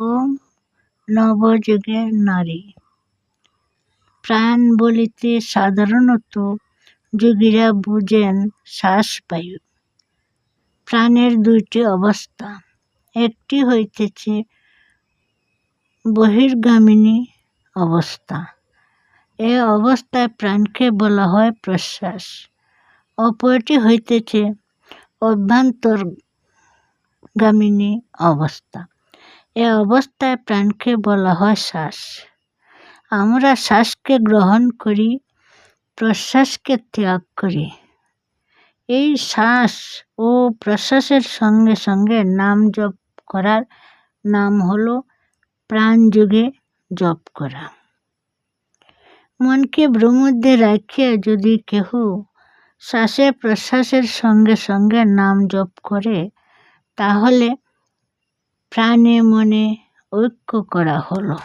ওম নবযুগের নারী। প্রাণ বলিতে সাধারণত যোগীরা বুঝেন শ্বাসবায়ু। প্রাণের দুইটি অবস্থা। একটি হইতেছে বহির্গামিনী অবস্থা। এ অবস্থায় প্রাণকে বলা হয় প্রশ্বাস। অপরটি হইতেছে অভ্যন্তরগামিনী অবস্থা। এ অবস্থায় প্রাণকে বলা হয় শ্বাস। আমরা শ্বাসকে গ্রহণ করি, প্রশ্বাসকে ত্যাগ করি। এই শ্বাস ও প্রশ্বাসের সঙ্গে সঙ্গে নাম জপ করার নাম হলো প্রাণযোগে জপ করা। মনকে ভ্রমধ্যে রাখিয়া যদি কেহ শ্বাসে প্রশ্বাসের সঙ্গে সঙ্গে নাম জপ করে, তাহলে প্রাণে মনে ঐক্য করা হলো।